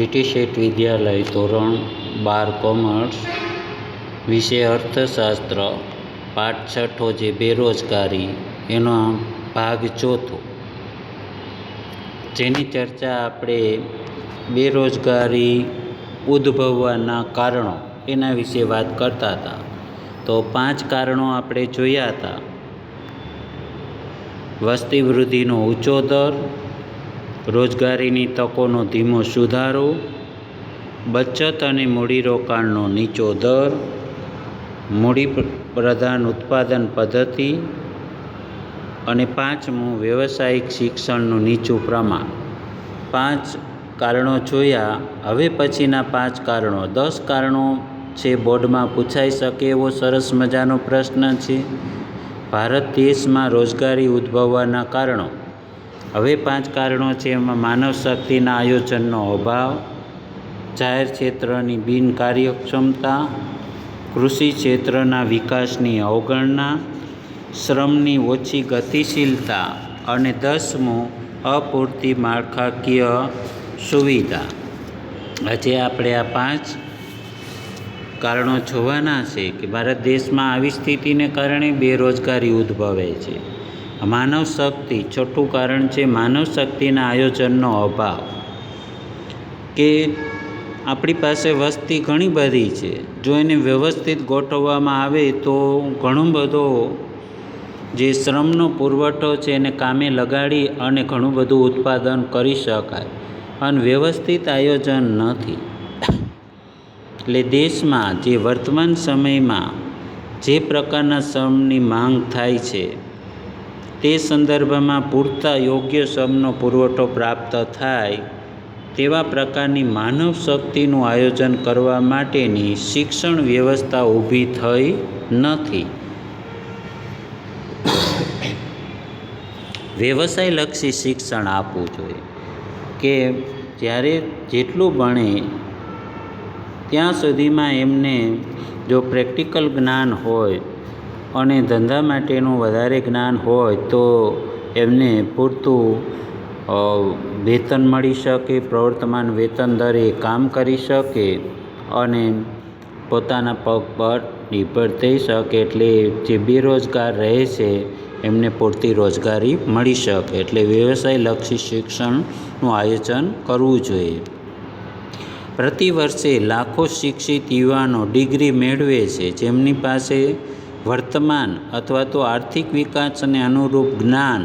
GT શેઠ વિદ્યાલય ધોરણ બાર commerce, વિષય અર્થશાસ્ત્ર પાઠ છઠ્ઠો જે બેરોજગારી, એનો ભાગ ચોથો. જેની ચર્ચા આપણે બેરોજગારી ઉદ્ભવવાના કારણો એના વિશે વાત કરતા હતા. તો પાંચ કારણો આપણે જોયા હતા. વસ્તી વૃદ્ધિનો ઊંચો દર રોજગારીની તકોનો ધીમો સુધારો, બચત અને મૂડીરોકાણનો નીચો દર, મૂડી પ્રધાન ઉત્પાદન પદ્ધતિ અને પાંચમું વ્યવસાયિક શિક્ષણનું નીચું પ્રમાણ. પાંચ કારણો જોયા. હવે પછીના પાંચ કારણો. દસ કારણો છે બોર્ડમાં પૂછાઈ શકે એવો સરસ મજાનો પ્રશ્ન છે. ભારત દેશમાં રોજગારી ઉદ્ભવવાના કારણો. હવે પાંચ કારણો છે એમાં માનવ શક્તિના આયોજનનો અભાવ, જાહેર ક્ષેત્રની બિનકાર્યક્ષમતા કૃષિ ક્ષેત્રના વિકાસની અવગણના, શ્રમની ઓછી ગતિશીલતા અને દસમું, અપૂરતી માળખાકીય સુવિધા. આજે આપણે આ પાંચ કારણો જોવાના છે કે ભારત દેશમાં આવી સ્થિતિને કારણે બેરોજગારી ઉદ્ભવે છે. માનવ શક્તિ છઠ્ઠું કારણ છે માનવ શક્તિના આયોજનનો અભાવ. કે આપણી પાસે વસ્તી ઘણી બધી છે. જો એને વ્યવસ્થિત ગોઠવવામાં આવે તો ઘણું બધો જે શ્રમનો પુરવઠો છે એને કામે લગાડી અને ઘણું બધું ઉત્પાદન કરી શકાય. અને વ્યવસ્થિત આયોજન નથી. એટલે દેશમાં જે વર્તમાન સમયમાં જે પ્રકારના શ્રમની માંગ થાય છે તે સંદર્ભમાં પૂરતા યોગ્ય શ્રમનો પુરવઠો પ્રાપ્ત થાય તેવા પ્રકારની માનવ શક્તિનું આયોજન કરવા માટેની શિક્ષણ વ્યવસ્થા ઊભી થઈ નથી. વ્યવસાયલક્ષી શિક્ષણ આપવું જોઈએ કે જ્યારે જેટલું ભણે ત્યાં સુધીમાં એમને જો પ્રેક્ટિકલ જ્ઞાન હોય અને ધંધા માટેનું વધારે જ્ઞાન હોય તો એમને પૂરતું વેતન મળી શકે, પ્રવર્તમાન વેતન દરે કામ કરી શકે અને પોતાના પગ પર નિર્ભર થઈ શકે એટલે જે બેરોજગાર રહે છે, એમને પૂરતી રોજગારી મળી શકે એટલે વ્યવસાયલક્ષી શિક્ષણનું આયોજન કરવું જોઈએ. પ્રતિ વર્ષે લાખો શિક્ષિત યુવાનો ડિગ્રી મેળવે છે. જેમની પાસે વર્તમાન અથવા તો આર્થિક વિકાસને અનુરૂપ જ્ઞાન,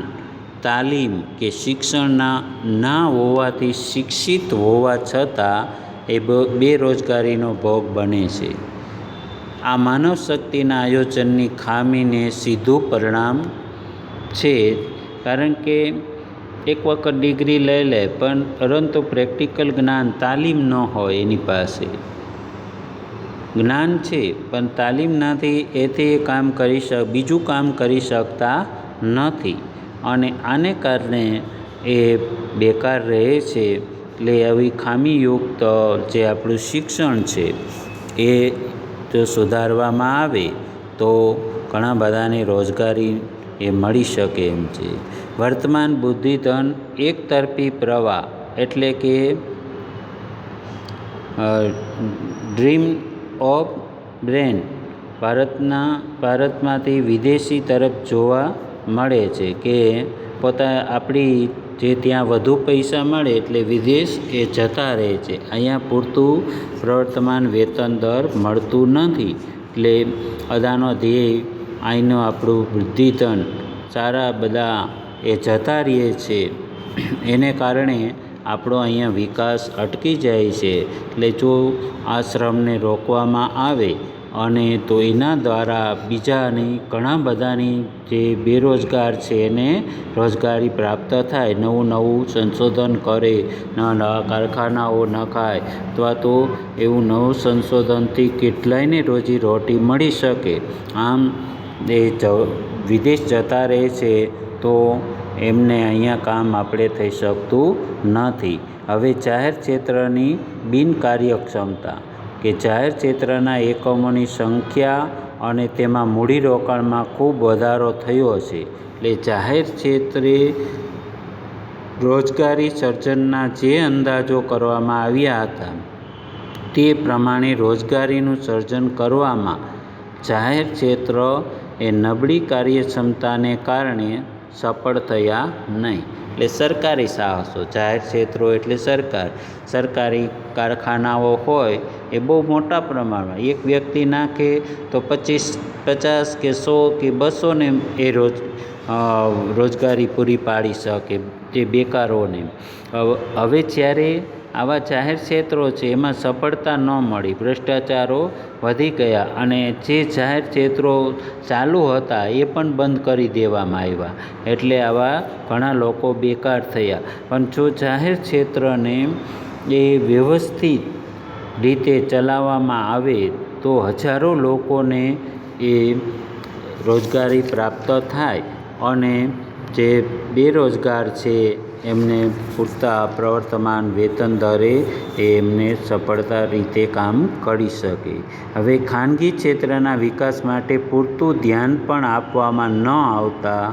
તાલીમ કે શિક્ષણના ના હોવાથી શિક્ષિત હોવા છતાં એ બેરોજગારીનો ભોગ બને છે. આ માનવ શક્તિના આયોજનની ખામીને સીધું પરિણામ છે, કારણ કે એક વખત ડિગ્રી લઈ લે, પણ પરંતુ પ્રેક્ટિકલ જ્ઞાન તાલીમ ન હોય એની પાસે. જ્ઞાન છે, પણ તાલીમ નથી એથી કામ કરી શક, બીજું કામ કરી શકતા નથી. અને આને કારણે એ બેકાર રહે છે, એટલે આવી ખામીયુક્ત જે આપણું શિક્ષણ છે, એ જો સુધારવામાં આવે, તો ઘણા બધાને રોજગારી એ મળી શકે એમ છે. વર્તમાન બુદ્ધિધન એકતરફી પ્રવાહ, એટલે કે ડ્રીમ ઓફ બ્રેન ભારતના, ભારતમાંથી વિદેશી તરફ જોવા મળે છે કે પોતા આપણી જે ત્યાં વધુ પૈસા મળે એટલે વિદેશ એ જતા રહે છે. અહીંયા પૂરતું પ્રવર્તમાન વેતન દર મળતું નથી. એટલે બધાનો ધ્યેય અહીંનું આપણું વૃદ્ધિધન સારા બધા એ જતા રહે છે. એને કારણે આપણો અહીંયા વિકાસ અટકી જાય છે. એટલે જો આ શ્રમને રોકવામાં આવે અને તો એના દ્વારા બીજાની ઘણા બધાની જે બેરોજગાર છે એને રોજગારી પ્રાપ્ત થાય, નવું નવું સંશોધન કરે નવા નવા કારખાનાઓ નખાય અથવા તો એવું નવું સંશોધનથી કેટલાયને રોજી રોટી મળી શકે. આમ એ વિદેશ જતા રહે છે તો એમને અહીંયા કામ આપણે થઈ શકતું નથી. હવે જાહેર ક્ષેત્રની બિનકાર્યક્ષમતા કે જાહેર ક્ષેત્રના એકમોની સંખ્યા અને તેમાં મૂડીરોકાણમાં ખૂબ વધારો થયો છે. એટલે જાહેર ક્ષેત્રે રોજગારી સર્જનના જે અંદાજો કરવામાં આવ્યા હતા તે પ્રમાણે રોજગારીનું સર્જન કરવામાં જાહેર ક્ષેત્ર એ નબળી કાર્યક્ષમતાને કારણે સફળ થયા નહીં. એટલે સરકારી સાહસો, જાહેર ક્ષેત્રો એટલે સરકાર. સરકારી કારખાનાઓ હોય એ બહુ મોટા પ્રમાણમાં. એક વ્યક્તિ નાખે તો પચીસ, પચાસ કે સો કે બસોને એ રોજ રોજગારી પૂરી પાડી શકે તે બેકારોને. હવે જ્યારે આવા જાહેર ક્ષેત્રો છે, એમાં સફળતા ન મળી. ભ્રષ્ટાચારો વધી ગયા અને જે જાહેર ક્ષેત્રો ચાલુ હતા, એ પણ બંધ કરી દેવામાં આવ્યા. એટલે આવા ઘણા લોકો બેકાર થયા. પણ જો જાહેર ક્ષેત્રને એ વ્યવસ્થિત રીતે ચલાવવામાં આવે, તો હજારો લોકોને એ રોજગારી પ્રાપ્ત થાય અને જે બેરોજગાર છે એમને પૂરતા પ્રવર્તમાન વેતન દરે એ એમને સફળતા રીતે કામ કરી શકે. હવે ખાનગી ક્ષેત્રના વિકાસ માટે પૂરતું ધ્યાન પણ આપવામાં ન આવતા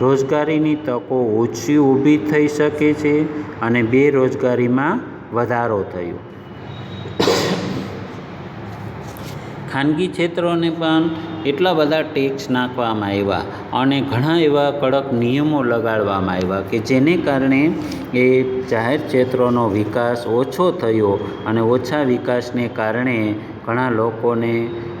રોજગારીની તકો ઓછી ઊભી થઈ શકે છે અને બેરોજગારીમાં વધારો થયો. ખાનગી ક્ષેત્રોને પણ એટલા બધા ટેક્સ નાખવામાં આવ્યા અને ઘણા એવા કડક નિયમો લગાડવામાં આવ્યા કે જેને કારણે એ જાહેર ક્ષેત્રોનો વિકાસ ઓછો થયો અને ઓછા વિકાસને કારણે ઘણા લોકોને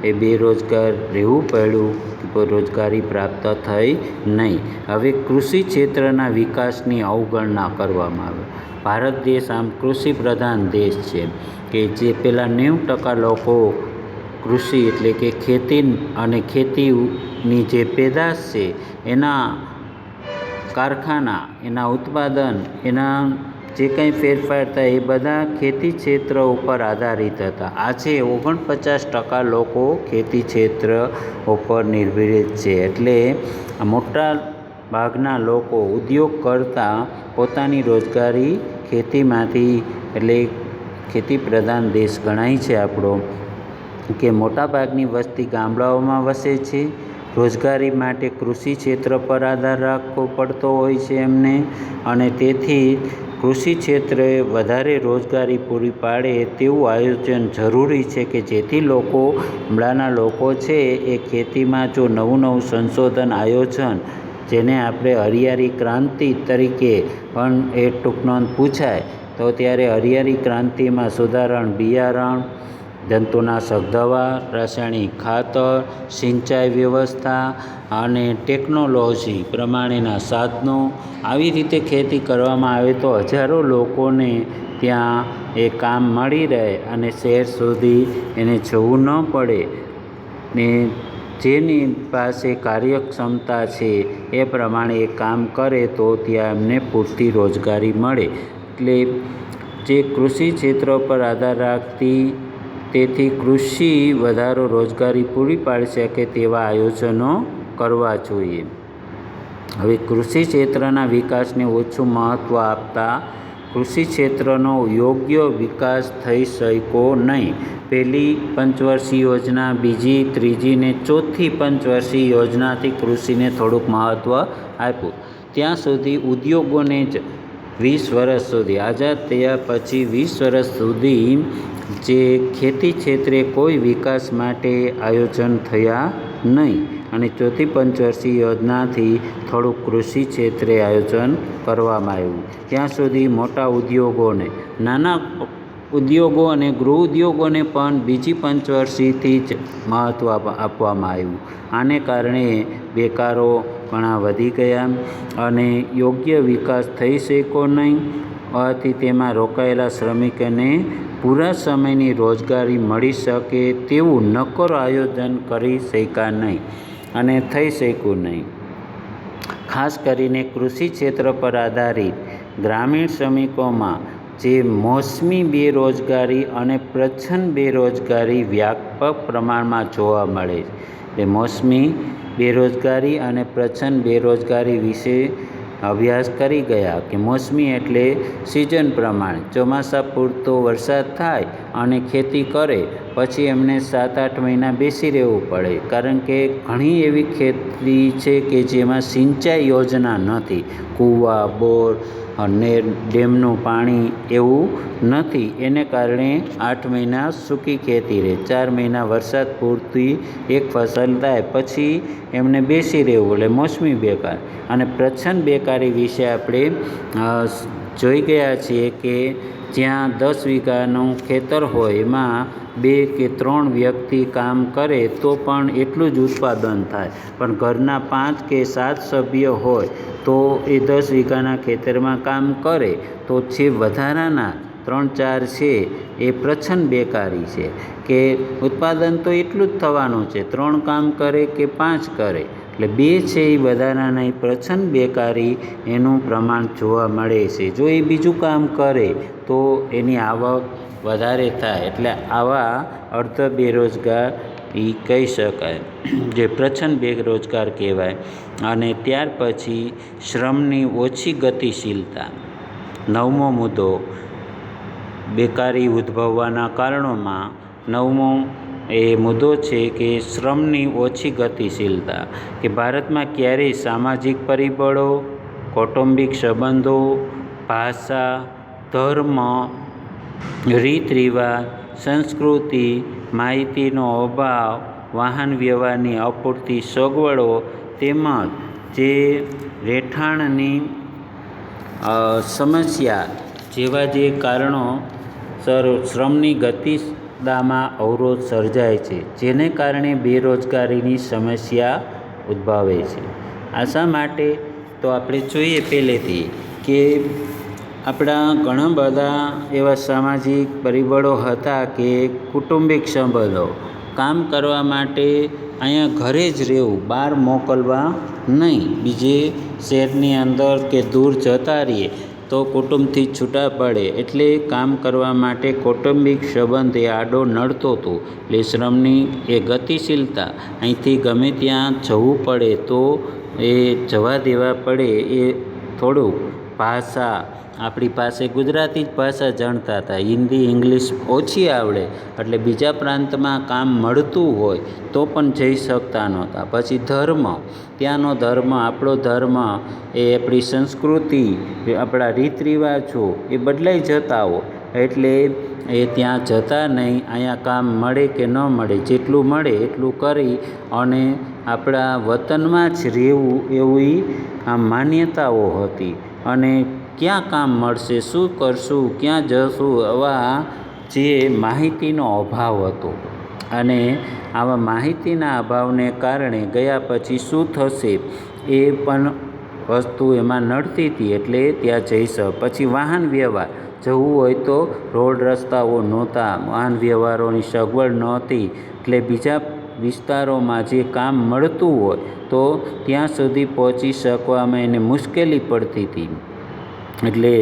એ બેરોજગાર રહેવું પડ્યું રોજગારી પ્રાપ્ત થઈ નહીં. હવે કૃષિ ક્ષેત્રના વિકાસની અવગણના કરવામાં આવે. ભારત દેશ આમ કૃષિ પ્રધાન દેશ છે કે જે પહેલાં નેવું ટકા લોકો કૃષિ એટલે કે ખેતી અને ખેતીની જે પેદાશ છે, એના કારખાના, એના ઉત્પાદન, એના જે કંઈ ફેરફાર થાય એ બધા ખેતી ક્ષેત્ર ઉપર આધારિત હતા. આજે ઓગણપચાસ ટકા લોકો ખેતી ક્ષેત્ર ઉપર નિર્ભરિત છે. એટલે મોટા ભાગના લોકો ઉદ્યોગ કરતાં પોતાની રોજગારી ખેતીમાંથી એટલે ખેતી પ્રધાન દેશ ગણાય છે આપણો. કે મોટાભાગની વસ્તી ગામડાઓમાં વસે છે. રોજગારી માટે કૃષિ ક્ષેત્ર પર આધાર રાખવો પડતો હોય છે એમને અને તેથી કૃષિ ક્ષેત્રે વધારે રોજગારી પૂરી પાડે તેવું આયોજન જરૂરી છે કે જેથી લોકો, ગામડાના લોકો છે એ ખેતીમાં જો નવું નવું સંશોધન આયોજન, જેને આપણે હરિયાળી ક્રાંતિ તરીકે પણ એ ટૂંકનો પૂછાય, તો ત્યારે હરિયાળી ક્રાંતિમાં સુધારણ બિયારણ જંતુનાશક દવા રાસાયણિક ખાતર, સિંચાઈ વ્યવસ્થા અને ટેકનોલોજી પ્રમાણેના સાધનો આવી રીતે ખેતી કરવામાં આવે તો હજારો લોકોને ત્યાં એ કામ મળી રહે અને શહેર સુધી એને જવું ન પડે. ને જેની પાસે કાર્યક્ષમતા છે એ પ્રમાણે એ કામ કરે તો ત્યાં એમને પૂરતી રોજગારી મળે. એટલે જે કૃષિ ક્ષેત્ર પર આધાર રાખતી તેથી કૃષિ વધારો રોજગારી પૂરી પાડી શકે તેવા આયોજનો કરવા જોઈએ. હવે કૃષિ ક્ષેત્રના વિકાસને ઓછું મહત્ત્વ આપતા કૃષિ ક્ષેત્રનો યોગ્ય વિકાસ થઈ શક્યો નહીં. પહેલી પંચવર્ષીય યોજના, બીજી, ત્રીજી ને ચોથી પંચવર્ષીય યોજનાથી કૃષિને થોડુંક મહત્ત્વ આપ્યું. ત્યાં સુધી ઉદ્યોગોને જ વીસ વર્ષ સુધી, આઝાદ થયા પછી વીસ વર્ષ સુધી જે ખેતી ક્ષેત્રે કોઈ વિકાસ માટે આયોજન થયા નહીં અને ચોથી પંચવર્ષીય યોજનાથી થોડુંક કૃષિ ક્ષેત્રે આયોજન કરવામાં આવ્યું. ત્યાં સુધી મોટા ઉદ્યોગોને, નાના ઉદ્યોગો અને ગૃહ ઉદ્યોગોને પણ બીજી પંચવર્ષીથી જ મહત્ત્વ આપવામાં આવ્યું. આને કારણે બેકારો ઘણા વધી ગયા અને યોગ્ય વિકાસ થઈ શક્યો નહીં. હોવાથી તેમાં રોકાયેલા શ્રમિકોને પૂરા સમયની રોજગારી મળી શકે તેવું નક્કર આયોજન કરી શક્યા નહીં અને થઈ શક્યું નહીં. ખાસ કરીને કૃષિ ક્ષેત્ર પર આધારિત ગ્રામીણ શ્રમિકોમાં જે મોસમી બેરોજગારી અને પ્રચ્છન્ન બેરોજગારી વ્યાપક પ્રમાણમાં જોવા મળે છે મોસમી બેરોજગારી અને પ્રચ્છન્ન બેરોજગારી વિશે અભ્યાસ કરી ગયા કે મોસમી એટલે સિઝન પ્રમાણે ચોમાસા પૂરતો વરસાદ થાય અને ખેતી કરે, પછી એમને સાત આઠ મહિના બેસી રહેવું પડે. કારણ કે ઘણી એવી ખેતી છે કે જેમાં સિંચાઈ યોજના નથી. કૂવા, બોર અને ડેમનું પાણી એવું નથી. એને કારણે આઠ મહિના સૂકી ખેતી રહે. ચાર મહિના વરસાદ પૂરતી એક ફસલ થાય, પછી એમને બેસી રહેવું એટલે મોસમી બેકાર. અને પ્રચ્છન્ન બેકારી વિશે આપણે જોઈ ગયા છીએ કે જ્યાં દસ વીઘાનું ખેતર હોય, એમાં બે કે ત્રણ વ્યક્તિ કામ કરે તો પણ એટલું જ ઉત્પાદન થાય. પણ ઘરના પાંચ કે સાત સભ્ય હોય તો એ દસ વીઘાના ખેતરમાં કામ કરે. તો જે વધારાના ત્રણ ચાર છે, એ પ્રચ્છન્ન બેકારી છે કે ઉત્પાદન તો એટલું જ થવાનું છે. ત્રણ કામ કરે કે પાંચ કરે. એટલે બે છે એ વધારાના નહીં પ્રચ્છન્ન બેકારી એનું પ્રમાણ જોવા મળે છે. જો એ બીજું કામ કરે તો એની આવક વધારે થાય, એટલે આવા અર્ધ બેરોજગાર એ કહી શકાય, જે પ્રચ્છન્ન બેરોજગાર કહેવાય. અને ત્યાર પછી શ્રમની ઓછી ગતિશીલતા. નવમો મુદ્દો, બેકારી ઉદ્ભવવાના કારણોમાં નવમો એ મુદ્દો છે કે શ્રમની ઓછી ગતિશીલતા, કે ભારતમાં ક્યારેય સામાજિક પરિબળો, કૌટુંબિક સંબંધો, ભાષા, ધર્મ રીત રિવાજ સંસ્કૃતિ, માહિતીનો અભાવ, વાહન વ્યવહારની અપૂરતી સગવડો તેમજ જે રહેઠાણની સમસ્યા જેવા જે કારણો સર, શ્રમની ગતિદામાં અવરોધ સર્જાય છે, જેને કારણે બેરોજગારીની સમસ્યા ઉદ્ભવે છે. આ શા માટે તો આપણે જોઈએ પહેલેથી કે આપણા ઘણા બધા એવા સામાજિક પરિબળો હતા કે કુટુંબિક સંબંધો. કામ કરવા માટે અહીંયા ઘરે જ રહેવું, બહાર મોકલવા નહીં. બીજે શહેરની અંદર કે દૂર જતા રહીએ. તો કુટુંબથી છૂટા પડે એટલે કામ કરવા માટે કૌટુંબિક સંબંધ એ આડો નડતો હતો. એટલે શ્રમની એ ગતિશીલતા, અહીંથી ગમે ત્યાં જવું પડે તો એ જવા દેવા પડે એ થોડુંક ભાષા આપણી પાસે ગુજરાતી જ ભાષા જાણતા હતા. હિન્દી, ઇંગ્લિશ ઓછી આવડે, એટલે બીજા પ્રાંતમાં કામ મળતું હોય તો પણ જઈ શકતા નહોતા. પછી ધર્મ. ત્યાંનો ધર્મ, આપણો ધર્મ એ આપણી સંસ્કૃતિ આપણા રીત રિવાજો એ બદલાઈ જતા હોય. એટલે એ ત્યાં જતા નહીં, અહીંયા કામ મળે કે ન મળે, જેટલું મળે એટલું કરી અને આપણા વતનમાં જ રહેવું એવી આ માન્યતાઓ હતી. અને ક્યાં કામ મળશે, શું કરશું, ક્યાં જશું આવા જે માહિતીનો અભાવ હતો. અને આવા માહિતીના અભાવને કારણે ગયા પછી શું થશે એ પણ વસ્તુ એમાં નડતી હતી એટલે ત્યાં જઈ શક પછી વાહન વ્યવહાર. જવું હોય તો રોડ રસ્તાઓ નહોતા, વાહન વ્યવહારોની સગવડ નહોતી. એટલે બીજા વિસ્તારોમાં જે કામ મળતું હોય તો ત્યાં સુધી પહોંચી શકવામાં એને મુશ્કેલી પડતી હતી. એટલે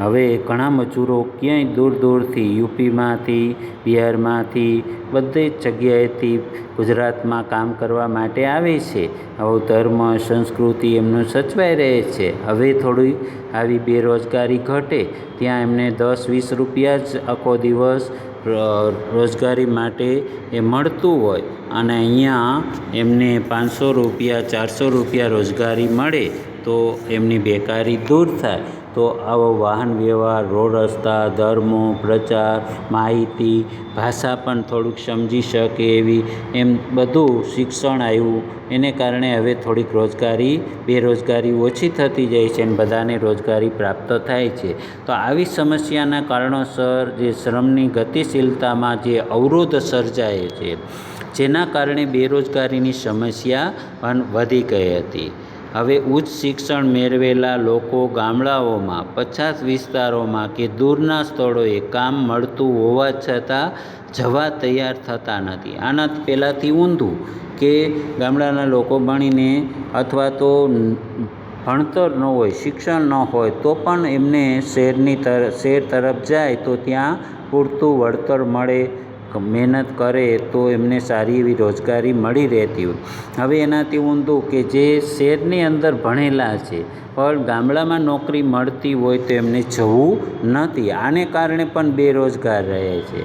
હવે ઘણા મજૂરો ક્યાંય દૂર દૂરથી યુપીમાંથી, બિહારમાંથી, બધે જ જગ્યાએથી ગુજરાતમાં કામ કરવા માટે આવે છે. આવો ધર્મ, સંસ્કૃતિ એમનું સચવાઈ રહે છે. હવે થોડી આવી બેરોજગારી ઘટે, ત્યાં એમને દસ વીસ રૂપિયા જ આખો દિવસ રોજગારી માટે એ મળતું હોય અને અહીંયા એમને પાંચસો રૂપિયા, ચારસો રૂપિયા રોજગારી મળે તો એમની બેકારી દૂર થાય. તો આવો વાહન વ્યવહાર રોડ રસ્તા ધર્મો, પ્રચાર, માહિતી, ભાષા પણ થોડુંક સમજી શકે એવી એમ બધું શિક્ષણ આવ્યું. એને કારણે હવે થોડીક રોજગારી, બેરોજગારી ઓછી થતી જાય છે અને બધાને રોજગારી પ્રાપ્ત થાય છે. તો આવી સમસ્યાના કારણોસર જે શ્રમની ગતિશીલતામાં જે અવરોધ સર્જાય છે, જેના કારણે બેરોજગારીની સમસ્યા પણ વધી ગઈ હતી. હવે ઉચ્ચ શિક્ષણ મેળવેલા લોકો ગામડાઓમાં, પછાત વિસ્તારોમાં કે દૂરના સ્થળોએ કામ મળતું હોવા છતાં જવા તૈયાર થતા નથી. આના પહેલાંથી ઊંધું કે ગામડાના લોકો ભણીને અથવા તો ભણતર ન હોય, શિક્ષણ ન હોય, તો પણ એમને શહેરની તરફ શહેર તરફ જાય તો ત્યાં પૂરતું વળતર મળે મહેનત કરે તો એમને સારી એવી રોજગારી મળી રહેતી હોય. હવે એનાથી ઊંધું કે જે શહેરની અંદર ભણેલા છે, પણ ગામડામાં નોકરી મળતી હોય તો એમને જવું નથી. આને કારણે પણ બેરોજગાર રહે છે.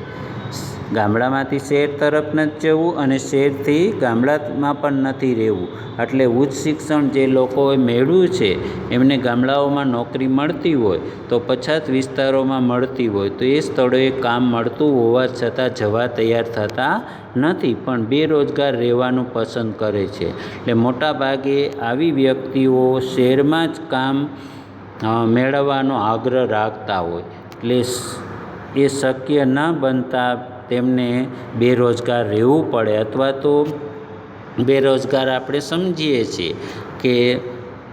ગામડામાંથી શહેર તરફ નથી જવું અને શહેરથી ગામડામાં પણ નથી રહેવું. એટલે ઉચ્ચ શિક્ષણ જે લોકોએ મેળવ્યું છે, એમને ગામડાઓમાં નોકરી મળતી હોય તો પછાત વિસ્તારોમાં મળતી હોય તો એ સ્થળોએ કામ મળતું હોવા છતાં જવા તૈયાર થતા નથી, પણ બેરોજગાર રહેવાનું પસંદ કરે છે. એટલે મોટાભાગે આવી વ્યક્તિઓ શહેરમાં જ કામ મેળવવાનો આગ્રહ રાખતા હોય. એટલે એ શક્ય ન બનતા તેમને બેરોજગાર રહેવું પડે અથવા તો બેરોજગાર આપણે સમજીએ છીએ કે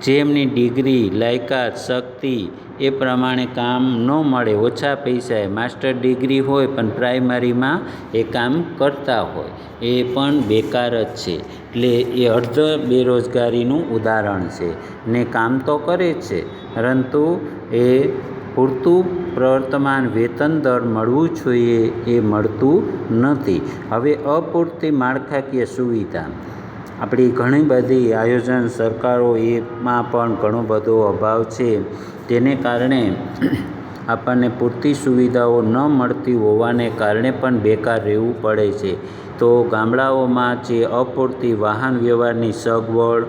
જેમની ડિગ્રી, લાયકાત, શક્તિ એ પ્રમાણે કામ ન મળે, ઓછા પૈસાએ માસ્ટર ડિગ્રી હોય પણ પ્રાઇમરીમાં એ કામ કરતા હોય, એ પણ બેકાર જ છે. એટલે એ અર્ધ બેરોજગારીનું ઉદાહરણ છે ને કામ તો કરે છે, પરંતુ એ પૂરતું પ્રવર્તમાન વેતન દર મળવું જોઈએ એ મળતું નથી. હવે અપૂરતી માળખાકીય સુવિધા. આપણી ઘણી બધી આયોજન સરકારો એમાં પણ ઘણો બધો અભાવ છે. તેને કારણે આપણને પૂરતી સુવિધાઓ ન મળતી હોવાને કારણે પણ બેકાર રહેવું પડે છે. તો ગામડાઓમાં જે અપૂરતી વાહન વ્યવહારની સગવડ,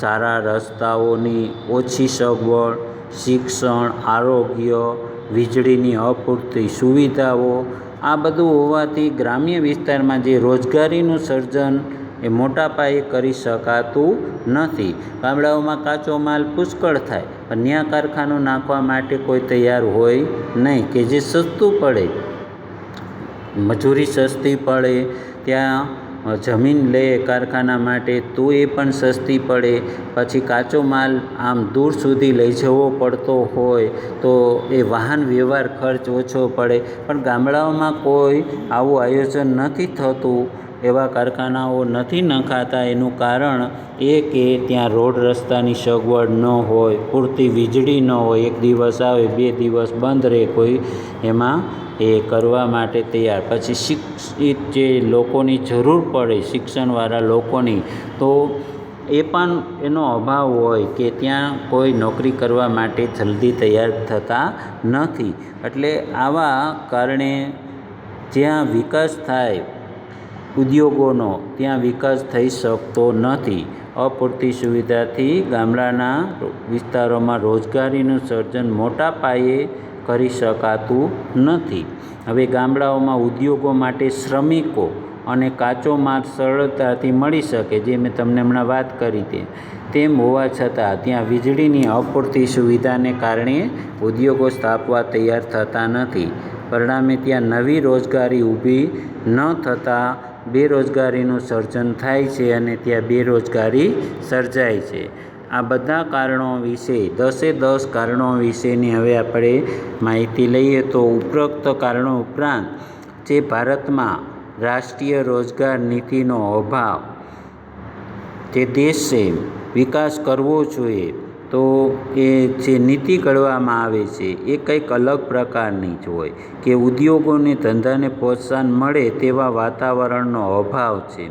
સારા રસ્તાઓની ઓછી સગવડ શિક્ષણ, આરોગ્ય, વીજળીની અપૂરતી સુવિધાઓ, આ બધું હોવાથી ગ્રામ્ય વિસ્તારમાં જે રોજગારીનું સર્જન એ મોટા પાયે કરી શકાતું નથી. ગામડાઓમાં કાચો માલ પુષ્કળ થાય, પણ ત્યાં કારખાનું નાખવા માટે કોઈ તૈયાર હોય નહીં કે જે સસ્તું પડે. મજૂરી સસ્તી પડે, ત્યાં જમીન લે કારખાના માટે, તો એ પણ સસ્તી પડે. પછી કાચો માલ આમ દૂર સુધી લઈ જવો પડતો હોય, તો એ વાહન વ્યવહાર ખર્ચ ઓછો પડે. પણ ગામડાઓમાં કોઈ આવું આયોજન નથી થતું. એવા કારખાનાઓ નથી નખાતા. એનું કારણ એ કે ત્યાં રોડ રસ્તાની સગવડ ન હોય, પૂરતી વીજળી ન હોય. એક દિવસ આવે, બે દિવસ બંધ રહે. કોઈ એમાં એ કરવા માટે તૈયાર. પછી શિક્ષિત જે લોકોની જરૂર પડે, શિક્ષણવાળા લોકોની, તો એ પણ એનો અભાવ હોય કે ત્યાં કોઈ નોકરી કરવા માટે જલ્દી તૈયાર થતા નથી. એટલે આવા કારણે જ્યાં વિકાસ થાય ઉદ્યોગોનો ત્યાં વિકાસ થઈ શકતો નથી. અપૂરતી સુવિધાથી ગામડાના વિસ્તારોમાં રોજગારીનું સર્જન મોટા પાયે કરી શકાતું નથી. હવે ગામડાઓમાં ઉદ્યોગો માટે શ્રમિકો અને કાચો માલ સરળતાથી મળી શકે, જે મેં તમને હમણાં વાત કરી તે. તેમ હોવા છતાં, ત્યાં વીજળીની અપૂરતી સુવિધાને કારણે ઉદ્યોગો સ્થાપવા તૈયાર થતા નથી. પરિણામે ત્યાં નવી રોજગારી ઊભી ન થતાં બેરોજગારીનું સર્જન થાય છે અને ત્યાં બેરોજગારી સર્જાય છે. આ બધા કારણો વિશે, દસે દસ કારણો વિશેની હવે આપણે માહિતી લઈએ તો ઉપરોક્ત કારણો ઉપરાંત, જે ભારતમાં રાષ્ટ્રીય રોજગાર નીતિનો અભાવ, જે દેશ વિકાસ કરવો જોઈએ. તો એ જે નીતિ ઘડવામાં આવે છે, એ કંઈક અલગ પ્રકારની જ હોય કે ઉદ્યોગોને ધંધાને પ્રોત્સાહન મળે તેવા વાતાવરણનો અભાવ છે.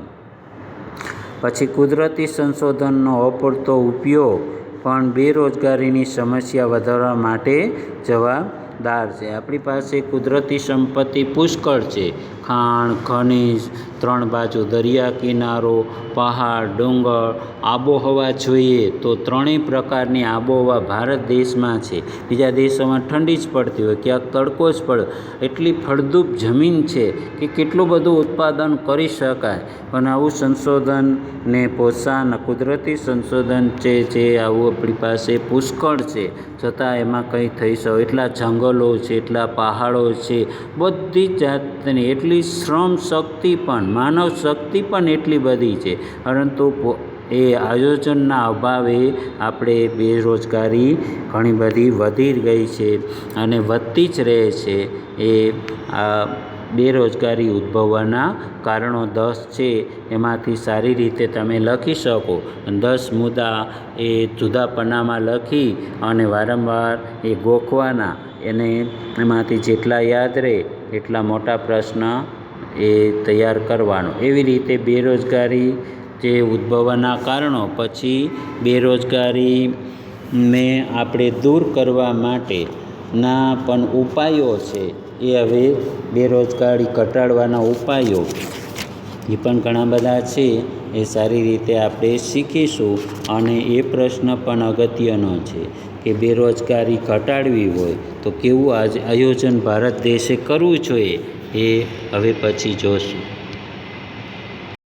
પછી કુદરતી સંશોધનનો અપૂરતો ઉપયોગ પણ બેરોજગારીની સમસ્યા વધારવા માટે જવાબદાર છે. આપણી પાસે કુદરતી સંપત્તિ પુષ્કળ છે. ખાણ, ખનિજ, ત્રણ બાજુ દરિયા કિનારો, પહાડ, ડુંગર, આબોહવા જોઈએ તો ત્રણેય પ્રકારની આબોહવા ભારત દેશમાં છે. બીજા દેશોમાં ઠંડી જ પડતી હોય, ક્યાંક તડકો જ પડે. એટલી ફળદ્રુપ જમીન છે કે કેટલું બધું ઉત્પાદન કરી શકાય. પણ આવું સંશોધન ને પ્રોત્સાહન કુદરતી સંશોધન છે, જે આવું આપણી પાસે પુષ્કળ છે. છતાં એમાં કંઈ થઈ શકે? એટલા જંગલો છે, એટલા પહાડો છે. બધી જાતની, એટલી શ્રમ શક્તિ પણ, માનવ શક્તિ પણ એટલી બધી છે. પરંતુ એ આયોજનના અભાવે આપણે બેરોજગારી ઘણી બધી વધી ગઈ છે અને વધતી જ રહે છે. એ, આ બેરોજગારી ઉદ્ભવવાના કારણો દસ છે, એમાંથી સારી રીતે તમે લખી શકો. દસ મુદ્દા એ જુદા પન્નામાં લખી અને વારંવાર એ ગોખવાના. એને એમાંથી જેટલા યાદ રહે, એટલા મોટા પ્રશ્ન એ તૈયાર કરવાનો. એવી રીતે બેરોજગારી જે ઉદ્ભવવાના કારણો, પછી બેરોજગારીને આપણે દૂર કરવા માટે ના પણ ઉપાયો છે એ હવે બેરોજગારી ઘટાડવાના ઉપાયો. એ પણ ઘણા બધા છે, એ સારી રીતે આપણે શીખીશું અને એ પ્રશ્ન પણ અગત્યનો છે. કે બેરોજગારી ઘટાડવી હોય તો કેવું આજ આયોજન ભારત દેશે કરવું જોઈએ એ હવે પછી જોશું.